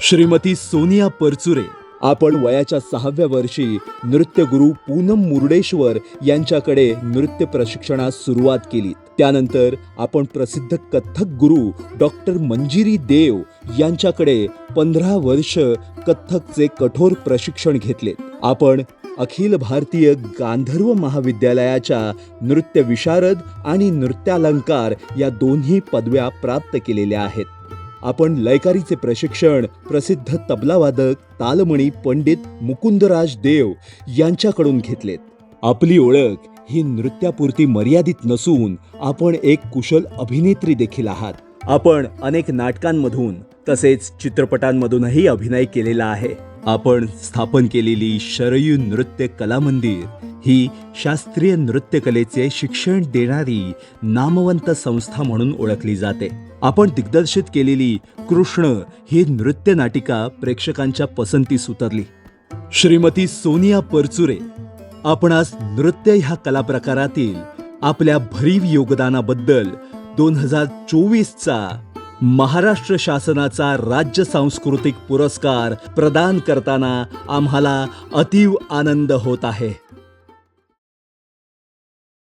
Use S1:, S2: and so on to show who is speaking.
S1: श्रीमती सोनिया परचुरे. आपण वयाच्या सहाव्या वर्षी नृत्यगुरू पूनम मुर्डेश्वर यांच्याकडे नृत्य प्रशिक्षणास सुरुवात केली. त्यानंतर आपण प्रसिद्ध कथ्थक गुरु डॉक्टर मंजिरी देव यांच्याकडे पंधरा वर्ष कथ्थकचे कठोर प्रशिक्षण घेतले. आपण अखिल भारतीय गांधर्व महाविद्यालयाच्या नृत्य विशारद आणि नृत्यालंकार या दोन्ही पदव्या प्राप्त केलेल्या आहेत. आपण लयकारीचे प्रशिक्षण प्रसिद्ध तबलावादक तालमणी पंडित मुकुंदराज देव यांच्याकडून घेतलेत. आपली ओळख ही नृत्यापुरती मर्यादित नसून आपण एक कुशल अभिनेत्री देखील आहात. आपण अनेक नाटकांमधून तसेच चित्रपटांमधूनही अभिनय केलेला आहे. आपण स्थापन केलेली शरयू नृत्य कला मंदिर ही शास्त्रीय नृत्यकलेचे शिक्षण देणारी नामवंत संस्था म्हणून ओळखली जाते. आपण दिग्दर्शित केलेली कृष्ण ही नृत्य नाटिका प्रेक्षकांच्या पसंतीस उतरली. श्रीमती सोनिया परचुरे आपणास नृत्य ह्या कला प्रकारातील आपल्या भरीव योगदानाबद्दल दोन हजार चोवीसचा महाराष्ट्र शासनाचा राज्य सांस्कृतिक पुरस्कार प्रदान करताना आम्हाला अतीव आनंद होत आहे.